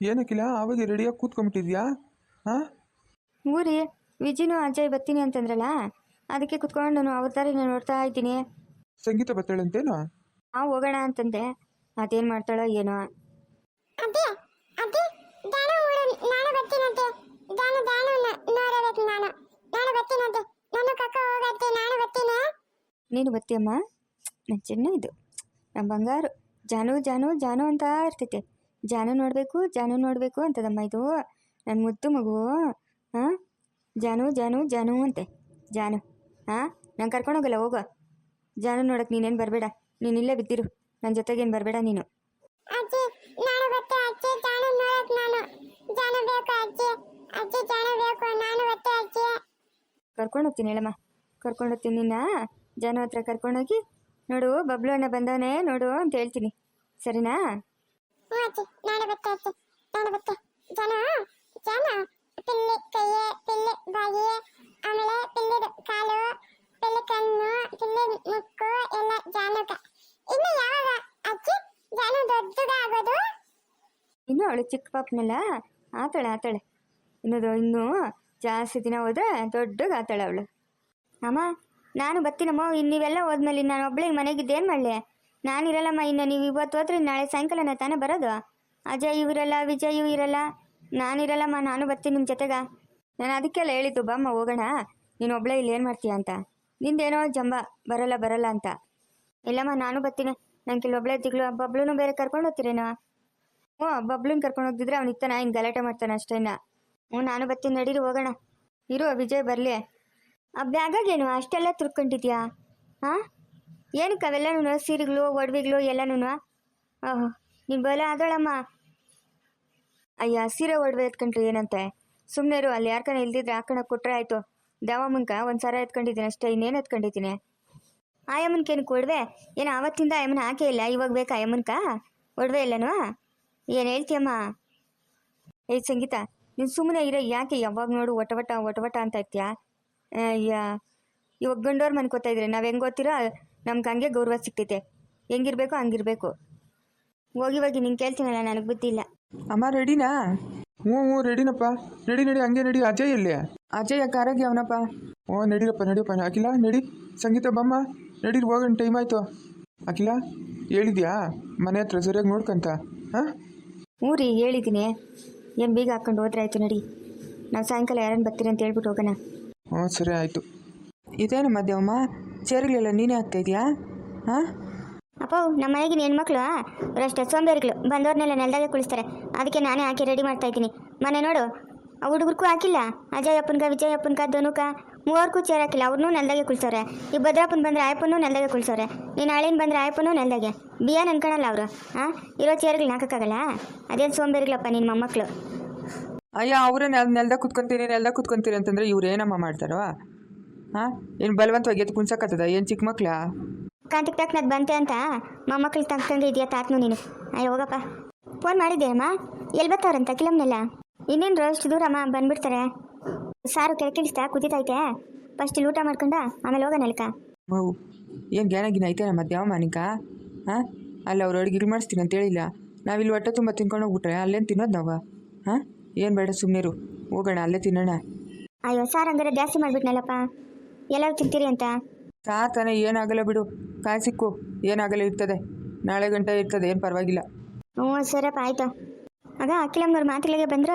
ಏನಕ್ಕಿಲ್ಲ ಅವಾಗ ರೆಡಿಯಾಗಿ ಕೂತ್ಕೊಂಬಿಟ್ಟಿದ್ಯಾ ಹಾಂ? ಊರಿ ವಿಜಿನು ಅಜಯ್ ಬರ್ತೀನಿ ಅಂತಂದ್ರಲ್ಲ? ಅದಕ್ಕೆ ಕುತ್ಕೊಂಡು ನಾನು ಅವ್ರ ತಾರಿ ನಾನು ನೋಡ್ತಾ ಇದ್ದೀನಿ. ಸಂಗೀತ ಬರ್ತಾಳಂತೇನು? ನಾವು ಹೋಗೋಣ ಅಂತಂದೆ. ಅದೇನು ಮಾಡ್ತಾಳೋ ಏನೋ. ಅದೇ ಅದೇ ದಾನ ಊರು ನಾನು ಬರ್ತೀನಂತೆ ದಾನ ದಾನ ನೋಡಬೇಕು ನಾನು. ನಾನು ಬರ್ತೀನಂತೆ ನಾನು ಕಕ್ಕ ಹೋಗತ್ತೆ ನಾನು ಬರ್ತೀನಿ. ನೀನು ಬರ್ತೀಯಮ್ಮ? ನನ್ನ ಚೆನ್ನ ಇದು. ನಮ್ಮ ಬಂಗಾರು. ಜಾನು ಜಾನು ಜಾನು ಅಂತ ಇರ್ತೈತೆ. ಜಾನು ನೋಡಬೇಕು ಜಾನು ನೋಡಬೇಕು ಅಂತದಮ್ಮ ಇದು. ನನ್ನ ಮುದ್ದು ಮಗು ಹಾಂ? ಜಾನು ಜಾನು ಜಾನು ಅಂತೆ. ಜಾನು ಹಾಂ? ನಾನು ಕರ್ಕೊಂಡೋಗಲ್ಲ ಹೋಗೋ. ಜಾನು ನೋಡಕ್ಕೆ ನೀನೇನು ಬರಬೇಡ. ನೀನು ಇಲ್ಲೇ ಬಿದ್ದಿರು. ನನ್ನ ಜೊತೆಗೇನು ಬರಬೇಡ ನೀನು. ಅಜ್ಜಿ ಕರ್ಕೊಂಡೋಗ್ತೀನಿ ಹೇಳಮ್ಮ. ಕರ್ಕೊಂಡೋಗ್ತೀನಿ ನಿನ್ನ. ಜಾನು ಹತ್ರ ಕರ್ಕೊಂಡೋಗಿ ನೋಡು ಬಬ್ಲು ಅಣ್ಣ ಬಂದವನೇ ನೋಡು ಅಂತ ಹೇಳ್ತೀನಿ. ಸರಿನಾ? ಹ್ಞೂ ಅಜ್ಜಿ ನಾನು ಬರ್ತೆ ಅಜ್ಜಿ ನಾನು ಬರ್ತೆ. ಜಾನು ಜಾನು ಪಿಲ್ಲಿ ಕೈಯೇ ಪಿಲ್ಲಿ ಬಾಯಿ ಆಮೇಲೆ ಪಿಲ್ಲಿದ ಕಾಲು ಪಿಲ್ಲಿ ಕಣ್ಣು ಪಿಲ್ಲಿ ಮುಕ್ಕು, ಎಲ್ಲ ಜಾನುಕ. ಇನ್ನು ಯಾವಾಗ ಅಜ್ಜಿ? ಜಾನು ದೊಡ್ಡದಾಗೋದು? ಇನ್ನೂ ಅವಳು ಚಿಕ್ಕ ಪಾಪನಲ್ಲ. ಆತಾಳೆ ಆತಾಳೆ. ಇನ್ನದು ಇನ್ನೂ ಜಾಸ್ತಿ ದಿನ ಹೋದ್ರೆ ದೊಡ್ಡಗೆ ಆತಾಳೆ ಅವಳು. ಅಮ್ಮ, ನಾನು ಬರ್ತೀನಮ್ಮ. ಇನ್ನು ನೀವೆಲ್ಲ ಹೋದ್ಮೇಲೆ ನಾನು ಒಬ್ಳಿಗೆ ಮನೆಗಿದ್ದು ಏನು ನಾನಿರಲ್ಲಮ್ಮ, ಇನ್ನು ನೀವು ಇವತ್ತು ಹೋದ್ರೆ ನಾಳೆ ಸಾಯಂಕಾಲನ ತಾನೇ ಬರೋದು? ಅಜಯ್ ಇವರಲ್ಲ, ವಿಜಯ್ ಇರಲ್ಲ. ನಾನಿರಲ್ಲಮ್ಮ, ನಾನು ಬರ್ತೀನಿ ನಿಮ್ಮ ಜೊತೆಗ. ನಾನು ಅದಕ್ಕೆಲ್ಲ ಹೇಳಿದ್ದು, ಬಾಮ್ಮ, ಹೋಗೋಣ. ನೀನು ಒಬ್ಳೆ ಇಲ್ಲಿ ಏನು ಮಾಡ್ತೀಯ ಅಂತ. ನಿಂದೇನೋ ಜಂಬ, ಬರಲ್ಲ ಬರಲ್ಲ ಅಂತ. ಇಲ್ಲಮ್ಮ, ನಾನು ಬರ್ತೀನಿ. ನಂಗೆ ಕೆಲವೊಬ್ಳೆ ತಿಗ್ಳು ಬಬ್ಲೂ ಬೇರೆ ಕರ್ಕೊಂಡು ಹೋಗ್ತೀರೇನೋ? ಹ್ಞೂ ಬಬ್ಲೂನ್ ಕರ್ಕೊಂಡು ಹೋಗ್ತಿದ್ರೆ ಅವ್ನು ಇತ್ತಾನ? ಇನ್ನು ಗಲಾಟೆ ಮಾಡ್ತಾನೆ ಅಷ್ಟೇನ ಹ್ಞೂ, ನಾನು ಬರ್ತೀನಿ, ನಡೀರಿ, ಹೋಗೋಣ. ಇರು, ವಿಜಯ್ ಬರಲಿ. ಆ ಬ್ಯಾಗಾಗೇನು? ಅಷ್ಟೆಲ್ಲ ತುರ್ಕೊಂಡಿದ್ಯಾ? ಹಾಂ ಏನಕ್ಕೆ ಅವೆಲ್ಲನೂ ಸೀರೆಗಳು, ಒಡವೆಗಳು ಎಲ್ಲನೂ ಓಹೋ, ನೀನು ಬಲ ಆದಳಮ್ಮ. ಅಯ್ಯ, ಸೀರೆ, ಒಡವೆ ಎತ್ಕೊಂಡ್ರೆ ಏನಂತೆ? ಸುಮ್ಮನೆ ಇರು, ಅಲ್ಲಿ ಯಾರ್ಕನ ಇಲ್ದಿದ್ರೆ ಹಾಕೋಣ ಕೊಟ್ಟರೆ ಆಯಿತು. ದೇವಮ್ಮನ್ಕ ಒಂದು ಎತ್ಕೊಂಡಿದ್ದೀನಿ ಅಷ್ಟೇ, ಇನ್ನೇನು ಎತ್ಕೊಂಡಿದ್ದೀನಿ? ಆಯಮ್ಮನ್ಕೇನು ಒಡವೆ? ಏನು ಆವತ್ತಿಂದ ಆಯಮ್ಮನ ಹಾಕೇ ಇಲ್ಲ, ಇವಾಗ ಬೇಕಾ ಆಯಮ್ಮನ್ಕ? ಒಡವೆ ಇಲ್ಲನೂ ಏನು ಹೇಳ್ತೀಯಮ್ಮ? ಏಯ್ ಸಂಗೀತ, ನೀನು ಸುಮ್ಮನೆ ಇರೋ ಯಾಕೆ ಯಾವಾಗ ನೋಡು ಒಟವಟ ಒಟವಟ ಅಂತ ಇರ್ತೀಯಾ? ಅಯ್ಯ, ಇವಾಗ ಗಂಡೋರ್ ಮನ್ಕೋತಾ ಇದ್ರೆ, ನಾವು ಹೆಂಗೆ ಓದ್ತಿರೋ ನಮ್ಗೆ ಹಂಗೆ ಗೌರವ ಸಿಗ್ತೈತೆ. ಹೆಂಗಿರ್ಬೇಕು ಹಂಗಿರ್ಬೇಕು. ಹೋಗಿ ಹೋಗಿ ನಿಂಗೆ ಕೇಳ್ತೀನಲ್ಲ ನನಗೆ ಗೊತ್ತಿಲ್ಲ ಇಲ್ಲ. ಅಮ್ಮ ರೆಡಿನಾ? ಹ್ಞೂ ಹ್ಞೂ ರೆಡಿನಪ್ಪ. ನಡಿ ನಡಿ ಹಂಗೆ ನಡಿ ಅಜಯ್ ಎಲ್ಲಿ? ಅಜಯ ಕಾರಾಗಿ ಅವನಪ್ಪ. ಓ ನಡೀರಪ್ಪ ನಡಿಯಪ್ಪ. ಅಖಿಲ ನಡಿ. ಸಂಗೀತ ಬಮ್ಮ ನಡೀರಿ ಹೋಗೋಣ ಟೈಮ್ ಆಯಿತು. ಅಖಿಲ ಹೇಳಿದ್ಯಾ? ಮನೆ ಹತ್ರ ಸರಿಯಾಗಿ ನೋಡ್ಕಂತ. ಹಾಂ? ರೀ ಹೇಳಿದ್ದೀನಿ ಏನು ಬೀಗ ಹಾಕ್ಕೊಂಡು ಹೋದ್ರೆ ಆಯ್ತು ನಡಿ. ನಾವು ಸಾಯಂಕಾಲ ಯಾರನ್ನು ಬರ್ತೀರಿ ಅಂತ ಹೇಳ್ಬಿಟ್ಟು ಹೋಗೋಣ. ಹ್ಞೂ ಸರಿ ಆಯಿತು. ಇದೇನು ಮಧ್ಯವಮ್ಮ ಚೇರ್ಗಳೆಲ್ಲ ನೀನೇ ಆಗ್ತಾ ಇದೆಯಾ? ಹಾಂ? ಅಪ್ಪ ನಮ್ಮ ಮನೆಗಿನ ಹೆಣ್ಮಕ್ಳು ಅವರಷ್ಟೇ ಸೋಂಬೇರಿಗಳು. ಬಂದವ್ರನ್ನೆಲ್ಲ ನೆಲದಾಗೆ ಕುಳಿಸ್ತಾರೆ. ಅದಕ್ಕೆ ನಾನೇ ಹಾಕಿ ರೆಡಿ ಮಾಡ್ತಾ ಇದ್ದೀನಿ. ಮನೆ ನೋಡು ಆ ಹುಡುಗರ್ಗೂ ಹಾಕಿಲ್ಲ? ಅಜಯ್ ಅಪ್ಪನ್ಕ ವಿಜಯ್ ಅಪ್ಪನ್ಕ ಧನುಕ? ಮೂವರ್ಗೂ ಚೇರ್ ಹಾಕಿಲ್ಲ. ಅವ್ರನ್ನೂ ನೆಲದಾಗೆ ಕುಳ್ಸವ್ರೆ ಈ ಭದ್ರಪ್ಪನ ಬಂದರೆ ಆಯಪ್ಪನೂ ನೆಲದಾಗೆ ಕುಳ್ಸವ್ರೆ ನೀನು ಹಳಿನ ಬಂದರೆ ಆಯಪ್ಪನೂ ನೆಲದಾಗೆ. ಬಿಯ ಅನ್ಕೊಳಲ್ಲ ಅವರು. ಹಾಂ? ಇರೋ ಚೇರ್ಗಳು ಹಾಕೋಕ್ಕಾಗಲ್ಲ? ಅದೇನು ಸೋಂಬೇರಿಗಳಪ್ಪ ನಿನ್ನ ಮೊಮ್ಮಕ್ಕಳು ಅಯ್ಯ ಅವರೇ ನೆಲ ನೆಲ್ದಾಗ ಕುತ್ಕೊಂತೀನಿ ನೆಲ್ದಾಗ ಕುತ್ಕೊಂತೀನಿ ಅಂತಂದ್ರೆ ಇವ್ರು ಏನಮ್ಮ ಮಾಡ್ತಾರೋ? ಹಾಂ? ಏನು ಬಲವಂತವಾಗಿ ಎದ್ದು ಕುಣ್ಸಕ್ಕತ್ತದ ಏನು ಚಿಕ್ಕ ಮಕ್ಳಾ? ಕಾಂತಿಗೆ ತಕ್ಕನದು ಬಂತೆ ಅಂತ ಮೊಮ್ಮಕ್ಳು ತಕ್ಕಂಗೆ ಇದೆಯಾ ತಾತ್ನು ನೀನು. ಅಯ್ಯ ಹೋಗಪ್ಪ. ಫೋನ್ ಮಾಡಿದ್ದೆ ಅಮ್ಮ ಎಲ್ಲಿ ಬರ್ತಾವ್ರಂತ ಕಿಲಮ್ನೆಲ್ಲ ಇನ್ನೇನು ಅಷ್ಟು ದೂರಮ್ಮ ಬಂದ್ಬಿಡ್ತಾರೆ? ಸಾರು ಕೆಳಕಿಳಿಸ್ತಾ ಕುದಿತೈತೆ. ಫಸ್ಟ್ ಇಲ್ಲಿ ಊಟ ಮಾಡ್ಕೊಂಡ ಆಮೇಲೆ ಹೋಗೋಣ ಅಲ್ಕ ಮಗು ಏನು ಜ್ಞಾನಾಗಿನ ಐತೆ ನಮ್ಮ ಮಧ್ಯಾವ ಮಾನಿಕ? ಹಾಂ? ಅಲ್ಲಿ ಅವ್ರು ಅಡುಗೆ ಮಾಡಿಸ್ತೀನಿ ಅಂತ ಹೇಳಿಲ್ಲ. ನಾವಿಲ್ಲಿ ಹೊಟ್ಟೆ ತುಂಬ ತಿನ್ಕೊಂಡು ಹೋಗ್ಬಿಟ್ರೆ ಅಲ್ಲೇನು ತಿನ್ನೋದು ನಾವು? ಹಾಂ? ಏನು ಬೇಡ ಸುಮ್ಮನೆ ಹೋಗೋಣ ಅಲ್ಲೇ ತಿನ್ನೋಣ. ಅಯ್ಯೋ ಸಾರು ಹಂಗಾರೆ ಜಾಸ್ತಿ ಮಾಡಿಬಿಟ್ನಲ್ಲಪ್ಪ. ಎಲ್ಲರೂ ತಿಂತೀರಿ ಅಂತ? ತಾ ತಾನೇ ಏನಾಗಲ್ಲ ಬಿಡು. ಕಾಯಿ ಸಿಕ್ಕು. ಏನಾಗಲ್ಲ ಇರ್ತದೆ. ನಾಳೆ ಗಂಟೆ ಇರ್ತದೆ. ಏನು ಪರವಾಗಿಲ್ಲ. ಹ್ಞೂ ಸರಪ್ಪ ಆಯ್ತು. ಅದ ಅಖಿಲಮ್ಮನವ್ರ ಮಾತುಗಳಿಗೆ ಬಂದ್ರ.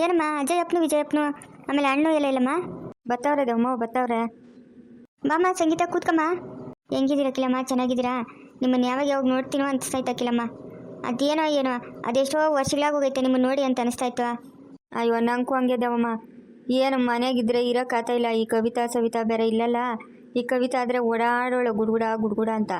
ಏನಮ್ಮ ಅಜಯಪ್ಪನು ವಿಜಯಪ್ಪನು? ಆಮೇಲೆ ಅಣ್ಣು ಎಲ್ಲ ಇಲ್ಲಮ್ಮ? ಬತ್ತವ್ರೆ ದೇವಮ್ಮ ಬತ್ತವ್ರೆ. ಬಾಮ್ಮ ಸಂಗೀತ ಕೂತ್ಕಮ್ಮ. ಹೆಂಗಿದ್ದೀರಾ ಅಕ್ಕಿಲಮ್ಮ ಚೆನ್ನಾಗಿದ್ದೀರಾ? ನಿಮ್ಮನ್ನು ಯಾವಾಗ ಯಾವಾಗ ನೋಡ್ತೀನೋ ಅನಿಸ್ತಾಯ್ತು ಅಕ್ಕಿಲಮ್ಮ ಅದೇನೋ ಏನೋ ಅದೆಷ್ಟೋ ವರ್ಷಗಳಾಗಿ ಹೋಗೈತೆ ನಿಮ್ಮನ್ನು ನೋಡಿ ಅಂತ ಅನಿಸ್ತಾಯ್ತು ಅಯ್ಯೋ ನಂಕು ಹಂಗೆ ದೇವಮ್ಮ ಏನು ಇರೋಕ್ಕಾಗ್ತಾ ಇಲ್ಲ ಈ ಕವಿತಾ ಸವಿತಾ ಬೇರೆ ಇಲ್ಲಲ್ಲ? ಈ ಕವಿತಾ ಆದರೆ ಓಡಾಡೋಳು ಗುಡ್ಗುಡ ಗುಡ್ಗುಡ ಅಂತ.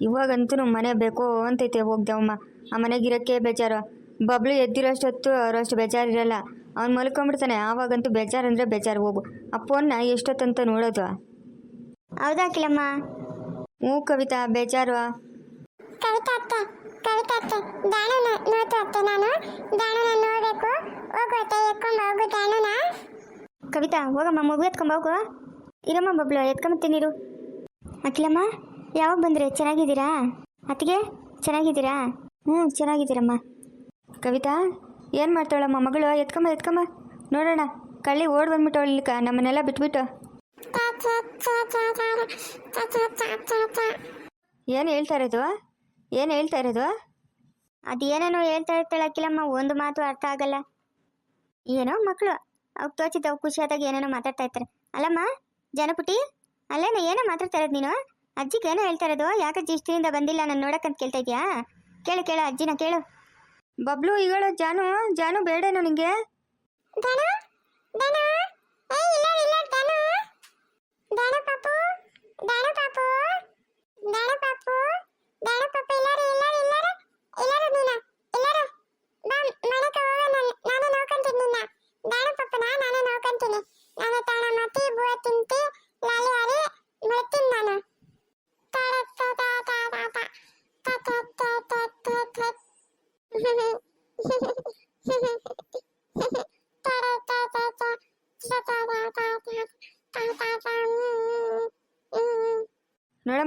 ಇವಾಗಂತೂ ಮನೆ ಬೇಕೋ ಅಂತೈತೆ ಹೋಗ್ದೇವಮ್ಮ. ಆ ಮನೆಗಿರೋಕ್ಕೆ ಬೇಜಾರು. ಬಬ್ಲು ಎದ್ದಿರೋಷ್ಟೊತ್ತು ಅವರಷ್ಟು ಬೇಜಾರಿರಲ್ಲ. ಅವ್ನು ಮಲ್ಕೊಂಬಿಡ್ತಾನೆ ಆವಾಗಂತೂ ಬೇಜಾರು ಅಂದರೆ ಬೇಜಾರು. ಹೋಗು. ಆ ಫೋನ್ನ ಎಷ್ಟೊತ್ತಂತ ನೋಡೋದು? ಹೌದಾ ಕಿಲಮ್ಮ ಹ್ಞೂ ಕವಿತಾ ಬೇಜಾರು. ಕವಿತಾ ಅತ್ತೆ ಕವಿತಾ ಅತ್ತೆ ದಾಣನ ನೋಡ್ತು ಅತ್ತೆ ನಾನು? ದಾಣನ ನೋಡಬೇಕು. ಹೋಗು ಅತ್ತೆ ಎತ್ಕೊಂಡು ಹೋಗು ದಾಣನ ಕವಿತಾ, ಹೋಗಮ್ಮ, ಮಗು ಎತ್ಕೊಂಡ್ ಹೋಗು ಇರಮ್ಮ ಬಬ್ಲು ಎತ್ಕೊಂಬತ್ತೀನಿರು ಅಖಿಲಮ್ಮ, ಯಾವಾಗ ಬಂದ್ರೆ? ಚೆನ್ನಾಗಿದ್ದೀರಾ? ಅತ್ತಿಗೆ, ಚೆನ್ನಾಗಿದ್ದೀರಾ? ಹ್ಞೂ, ಚೆನ್ನಾಗಿದ್ದೀರಮ್ಮ. ಕವಿತಾ, ಏನು ಮಾಡ್ತಾಳಮ್ಮ? ಮಗಳು ಎತ್ಕಮ್ಮ ಎತ್ಕಮ್ಮ ನೋಡೋಣ, ಕಳ್ಳಿ ಓಡ್ ಬಂದ್ಬಿಟ್ಟು ಇಲ್ಲಿಕ, ನಮ್ಮನ್ನೆಲ್ಲ ಬಿಟ್ಬಿಟ್ಟು. ಏನು ಹೇಳ್ತಾ ಇರೋದು? ಏನು ಹೇಳ್ತಾ ಇರೋದು? ಅದೇನೇನೋ ಹೇಳ್ತಾ ಇರ್ತಾಳೆ ಅಖಿಲಮ್ಮ, ಒಂದು ಮಾತು ಅರ್ಥ ಆಗಲ್ಲ. ಏನೋ ಮಕ್ಕಳು ಅವ್ಕೆ ತೋಚಿದ್ದು ಖುಷಿ ಖುಷಿಯಾದಾಗ ಏನೇನೋ ಮಾತಾಡ್ತಾ ಇರ್ತಾರೆ. ಅಲ್ಲಮ್ಮ ಜನಪುಟಿ ಅಲ್ಲೇನ ಏನೋ ಮಾತಾಡ್ತಾ ಇರೋದು ನೀನು? ಅಜ್ಜಿಗೆ ಏನೋ ಹೇಳ್ತಾ ಇರೋದು ಯಾಕಜ್ಜಿ ಇಷ್ಟಿನಿಂದ ಬಂದಿಲ್ಲ, ನಾನು ನೋಡಕ್ಕಂತ ಕೇಳ್ತಾ ಇದೆಯಾ? ಕೇಳು ಕೇಳು, ಅಜ್ಜಿನ ಕೇಳು. ಬಬ್ಲು ಈಗಳು ಜಾನು ಜಾನು ಬೇಡೇನು ನಿಂಗೆ?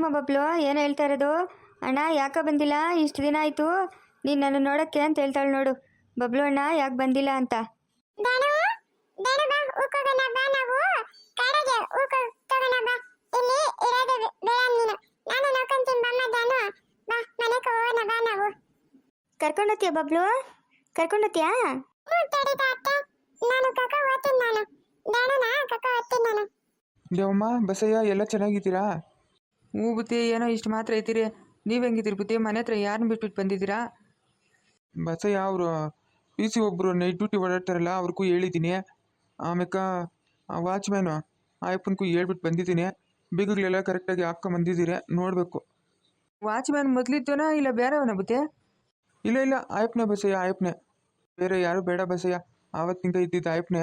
ಬಬ್ಲು ಏನು ಹೇಳ್ತಾ ಇರೋದು? ಅಣ್ಣ ಯಾಕೆ ಬಂದಿಲ್ಲ? ಇಷ್ಟು ದಿನ ಆಯಿತು. ನೀನು ನನ್ನ ನೋಡೋಕ್ಕೆ ಅಂತ ಹೇಳ್ತಾಳೆ ನೋಡು. ಬಬ್ಲು ಅಣ್ಣ ಯಾಕೆ ಬಂದಿಲ್ಲ ಅಂತ? ಕರ್ಕೊಂಡೋತಿಯ ಬಬ್ಲು? ಕರ್ಕೊಂಡೋತಿಯಾ ದೇವಮ್ಮ ಬಸಯ್ಯ ಎಲ್ಲ ಚೆನ್ನಾಗಿದ್ದೀರಾ? ಹ್ಞೂ ಬುತ್ತಿ ಏನೋ ಇಷ್ಟು ಮಾತ್ರ ಐತಿರಿ. ನೀವು ಹೆಂಗಿದ್ದೀರಿ ಬುತ್ತಿ? ಮನೆ ಹತ್ರ ಯಾರನ್ನ ಬಿಟ್ಬಿಟ್ಟು ಬಂದಿದ್ದೀರಾ? ಬಸಯ್ಯ ಅವರು ಪಿ ಸಿ ಒಬ್ಬರು ನೈಟ್ ಡ್ಯೂಟಿ ಓಡಾಡ್ತಾರಲ್ಲ ಅವ್ರಿಗೂ ಹೇಳಿದ್ದೀನಿ. ಆಮೇಲೆ ವಾಚ್ಮ್ಯಾನು ಆಯಪ್ಪನಿಗೂ ಹೇಳ್ಬಿಟ್ಟು ಬಂದಿದ್ದೀನಿ. ಬಿಗುಗಳೆಲ್ಲ ಕರೆಕ್ಟಾಗಿ ಹಾಕ್ಕೊಂಬಂದಿದ್ದೀರಿ ನೋಡಬೇಕು. ವಾಚ್ಮ್ಯಾನ್ ಮೊದಲಿದ್ದೋನ ಇಲ್ಲ ಬೇರೆವನ ಬುತ್ತೆ? ಇಲ್ಲ ಇಲ್ಲ ಆಯಪ್ಪನೇ ಬಸಯ್ಯ ಆಯಪ್ಪನೇ. ಬೇರೆ ಯಾರು ಬೇಡ ಬಸಯ್ಯ. ಆವತ್ತಿಂದ ಇದ್ದಿದ್ದು ಆಯಪ್ಪನೇ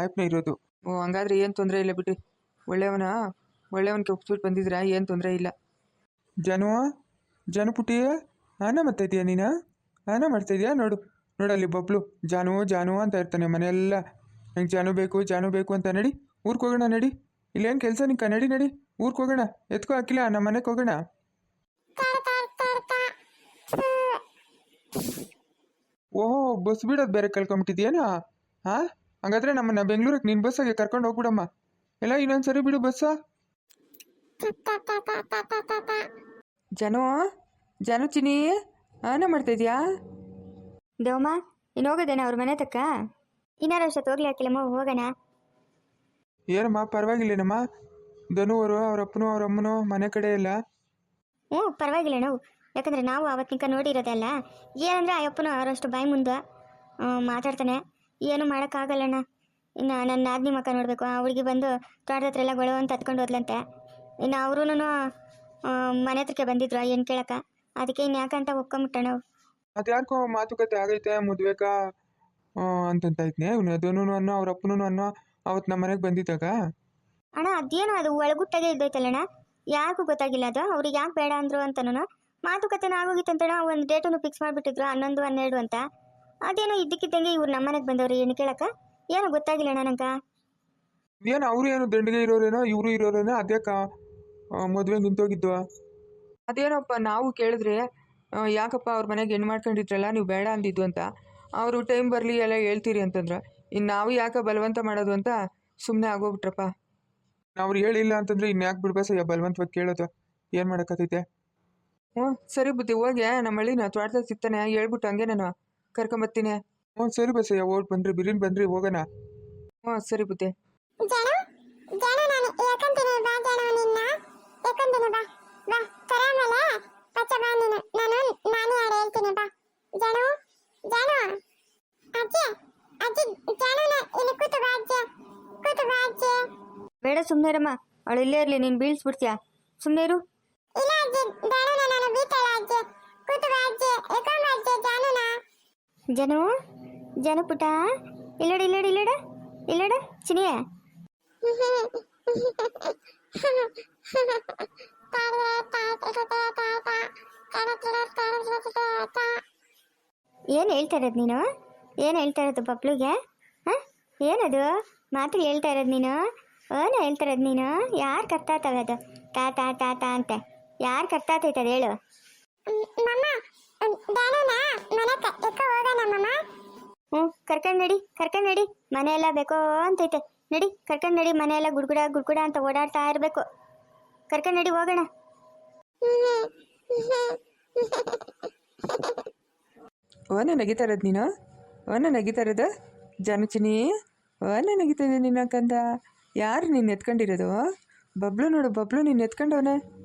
ಆಯಪ್ಪನೇ ಇರೋದು. ಓ ಹಂಗಾದ್ರೆ ಏನು ತೊಂದರೆ ಇಲ್ಲ ಬಿಟ್ಟು ಒಳ್ಳೆಯವನ? ಒಳ್ಳೆಯವನಿಗೆ ಒಪ್ಸ್ಬಿಟ್ಟು ಬಂದಿದ್ದೀರಾ? ಏನು ತೊಂದರೆ ಇಲ್ಲ. ಜನು ಜನು ಪುಟಿ ಆನ ಮಾಡ್ತಾ ನೀನ? ನೀನು ಆನ ಮಾಡ್ತಾ ನೋಡು ನೋಡಲ್ಲಿ ಬಬ್ಲು. ಜಾನು ಜಾನು ಅಂತ ಇರ್ತಾನೆ ಮನೆಯೆಲ್ಲ. ನಂಗೆ ಜಾನು ಬೇಕು ಜಾನು ಬೇಕು ಅಂತ ನಡಿ. ಊರ್ಗೆ ಹೋಗೋಣ ನಡಿ. ಇಲ್ಲೇನು ಕೆಲಸ ನಿಂಕ? ನಡಿ ನಡಿ. ಊರ್ಗೆ ಹೋಗೋಣ. ಎತ್ಕೋ ಹಾಕಿಲ್ಲ ನಮ್ಮ ಮನೆಗೆ ಹೋಗೋಣ. ಓಹೋ, ಬಸ್ ಬಿಡೋದು ಬೇರೆ ಕಳ್ಕೊಂಬಿಟ್ಟಿದ್ಯೇನಾ ಹಾಂ ಹಾಗಾದ್ರೆ ನಮ್ಮನ್ನ ಬೆಂಗಳೂರಿಗೆ ನಿನ್ನ ಬಸ್ಸಾಗೆ ಕರ್ಕೊಂಡು ಹೋಗ್ಬಿಡಮ್ಮ. ಎಲ್ಲ ಇನ್ನೊಂದು ಸರಿ ಬಿಡು ಬಸ್ಸಾ? ಜನು ಜನು ಚಿನಿ ಮಾಡ್ತಾ ಇದೀಯಾ ದೇವಮ್ಮ ಇನ್ನು ಹೋಗೋದೇನ ಅವ್ರ ಮನೆ ತಕ್ಕ ಇನ್ನಾರು ಅಷ್ಟೊತ್ತು ಹೋಗ್ಲಿ ಹಾಕಿಲ್ಲಮ್ಮ ಹೋಗೋಣ ಏನಮ್ಮ ಪರವಾಗಿಲ್ಲೇನಮ್ಮ ಧನುವರು ಅವ್ರ ಅಪ್ಪನು ಅವ್ರ ಮನೆ ಕಡೆ ಇಲ್ಲ ಹ್ಞೂ ಪರವಾಗಿಲ್ಲ ನಾವು ಯಾಕಂದ್ರೆ ನಾವು ಅವತ್ತಿನಕ ನೋಡಿರೋದಲ್ಲ ಏನಂದ್ರೆ ಆ ಅಪ್ಪನು ಅವರಷ್ಟು ಬಾಯಿ ಮುಂದೆ ಮಾತಾಡ್ತಾನೆ ಏನು ಮಾಡೋಕ್ಕಾಗಲ್ಲಣ್ಣ ಇನ್ನು ನನ್ನ ನಾದ್ನಿ ಮಕ್ಕ ನೋಡಬೇಕು ಆ ಹುಡುಗಿ ಬಂದು ತೋಟದ ಹತ್ರ ಎಲ್ಲ ಗೊಳವ ಅಂತ ಹತ್ಕೊಂಡು ಹೋದ್ಲಂತೆ ಇನ್ನು ಅವ್ರೂ ಮನೆ ಹತ್ರಕ್ಕೆ ಬಂದಿದ್ರು ಏನು ಕೇಳಕ್ಕ. ಅದಕ್ಕೆ ಇನ್ನು ಯಾಕಂತ ಒಪ್ಕೊಂಬಿಟ್ಟಣ. ಅದ್ಯಾಕೋ ಮಾತುಕತೆ ಆಗೈತೆ ಮದುವೆಕ ಅಂತಂತ ಇವನು ಧನು ಅನ್ನೋ ಅವ್ರ ಅಪ್ಪನು ಅನ್ನೋ ಅವತ್ತು ನಮ್ಮ ಮನೆಗೆ ಬಂದಿದ್ದಾಗ ಅಣ್ಣ ಅದೇನು ಅದು ಒಳಗುಟ್ಟಾಗೆ ಇದ್ದೈತಲ್ಲಣ್ಣ. ಯಾಕೂ ಗೊತ್ತಾಗಿಲ್ಲ ಅದು. ಅವ್ರಿಗೆ ಯಾಕೆ ಬೇಡ ಅಂದ್ರು ಅಂತನೂ ಮಾತುಕತೆನ ಆಗೋಗಿತ್ತಂತಣ್ಣ ಒಂದು ಡೇಟನ್ನು ಫಿಕ್ಸ್ ಮಾಡಿಬಿಟ್ಟಿದ್ರು ಹನ್ನೊಂದು ಹನ್ನೆರಡು ಅಂತ. ಅದೇನೋ ಇದ್ದಕ್ಕಿದ್ದಂಗೆ ಇವ್ರು ನಮ್ಮನೆಗೆ ಬಂದವ್ರು ಏನು ಕೇಳಕ್ಕ. ಏನೋ ಗೊತ್ತಾಗಿಲ್ಲ ಅಣ್ಣ ನಂಗೆ ಏನು ಅವರು ಏನು ದಂಡಿಗೆ ಇರೋರೇನೋ ಇವರು ಇರೋರೇನೋ ಅದ್ಯಾಕ ಮದುವೆ ನಿಂತೋಗಿದ್ದು ಅದೇನಪ್ಪ ನಾವು ಕೇಳಿದ್ರೆ ಯಾಕಪ್ಪ ಅವ್ರ ಮನೆಗೆ ಹೆಣ್ಣು ಮಾಡ್ಕೊಂಡಿದ್ರಲ್ಲ ನೀವು ಬೇಡ ಅಂದಿದ್ದು ಅಂತ. ಅವರು ಟೈಮ್ ಬರಲಿ ಎಲ್ಲ ಹೇಳ್ತೀರಿ ಅಂತಂದ್ರೆ. ಇನ್ನು ನಾವು ಯಾಕೆ ಬಲವಂತ ಮಾಡೋದು ಅಂತ ಸುಮ್ಮನೆ ಆಗೋಗ್ಬಿಟ್ರಪ್ಪ. ಅವ್ರು ಹೇಳಿಲ್ಲ ಅಂತಂದ್ರೆ ಇನ್ಯಾಕೆ ಬಿಡ್ಬೇಸಯ್ಯ ಬಲವಂತವಾಗಿ ಕೇಳೋದು? ಏನು ಮಾಡೋಕ್ಕತ್ತೈತೆ ಹ್ಞೂ ಸರಿ ಬುದ್ಧಿ ಹೋಗಿ ನಮ್ಮ ಹಳ್ಳಿನ ತೋಟದಲ್ಲಿ ಸಿಗ್ತಾನೆ ಹೇಳ್ಬಿಟ್ಟು ಹಂಗೆ ನಾನು ಕರ್ಕೊಂಬರ್ತೀನಿ ಹ್ಞೂ ಸರಿ ಬಸಯ್ಯ ಓಟ್ ಬನ್ರಿ ಬಿರಿನ್ ಬನ್ರಿ ಹೋಗೋಣ. ಹ್ಞೂ ಸರಿ ಬುದ್ಧಿ. ಜಾನು ಜಾನು ನಾನು ಯಾಕಂತೀನಿ? ಬಾ ಜಾನು ನಿನ್ನ ಯಾಕಂತೀನಿ ಬಾ ಬಾ ಕರಾಮಲೆ ಪಚ್ಚ ಬಾ ನೀನು ನಾನು ನಾನು ಯಾರು ಹೇಳ್ತೀನಿ ಬಾ ಜಾನು ಜಾನು ಅಜ್ಜಿ ಅಜ್ಜಿ ಜಾನುನ ಇಲ್ಲಿ ಕೂತು ಬಾ ಅಜ್ಜಿ ಕೂತು ಬಾ ಅಜ್ಜಿ ಬೇಡ ಸುಮ್ಮನೆ ರಮ್ಮ ಅವಳು ಇಲ್ಲೇ ಇರಲಿ ನೀನು ಬೀಳ್ಸ್ಬಿಡ್ತೀಯಾ? ಸುಮ್ಮನೆ ಇರು. ಇಲ್ಲ ಅಜ್ಜಿ ಜಾನುನ ನಾನು ಬೀತಾಳ ಅಜ್ಜಿ. ಕೂತು ಬಾ ಅಜ್ಜಿ ಎಕೊಂಬ ಅಜ್ಜಿ ಜಾನುನ. ಜನು ಜನು ಪುಟ ಇಲ್ಲಡ ಇಲ್ಲಡ ಇಲ್ಲಡ ಇಲ್ಲಡ ಚಿನಿಯ. ಏನು ಹೇಳ್ತಾ ಇರೋದು ನೀನು? ಏನು ಹೇಳ್ತಾ ಇರೋದು ಪಪ್ಲುಗೆ ಹಾಂ? ಏನದು? ಮಾತ್ರ ಹೇಳ್ತಾ ಇರೋದು ನೀನು? ಏನು ಹೇಳ್ತಾ ಇರೋದು ನೀನು? ಯಾರು ಕರ್ತಾತವೆ ಅದು? ತಾ ತಾ ತಾ ತಾ ಅಂತೆ. ಯಾರು ಕರ್ತಾತೈತೆ ಹೇಳು. ಎಕ್ಕ ಹೋಗೋಣ ಮಮ್ಮ ಹ್ಞೂ ಕರ್ಕೊಂಡು ನಡಿ ಕರ್ಕೊಂಡು ನಡಿ. ಮನೆ ಎಲ್ಲ ಬೇಕೋ ಅಂತೈತೆ. ನಡಿ ಕರ್ಕೊಂಡು ನಡಿ. ಮನೆ ಎಲ್ಲ ಗುಡ್ಗುಡ ಗುಡ್ಗುಡ ಅಂತ ಓಡಾಡ್ತಾ ಇರಬೇಕು. ಕರ್ಕೊಂಡು ನಡಿ ಹೋಗೋಣ. ಓನ ನಗಿತಾ ಇರೋದು ನೀನು? ಓನ ನಗಿತಾ ಇರೋದು ಜಾನುಚಿನಿ? ಓನ ನಗಿತಾ ಇದೆ ನಿನ್ನ ಕಂದ? ಯಾರು ನೀನು ಎತ್ಕೊಂಡಿರೋದು? ಬಬ್ಲು ನೋಡು ಬಬ್ಲು ನೀನು ಎತ್ಕೊಂಡವನೆ.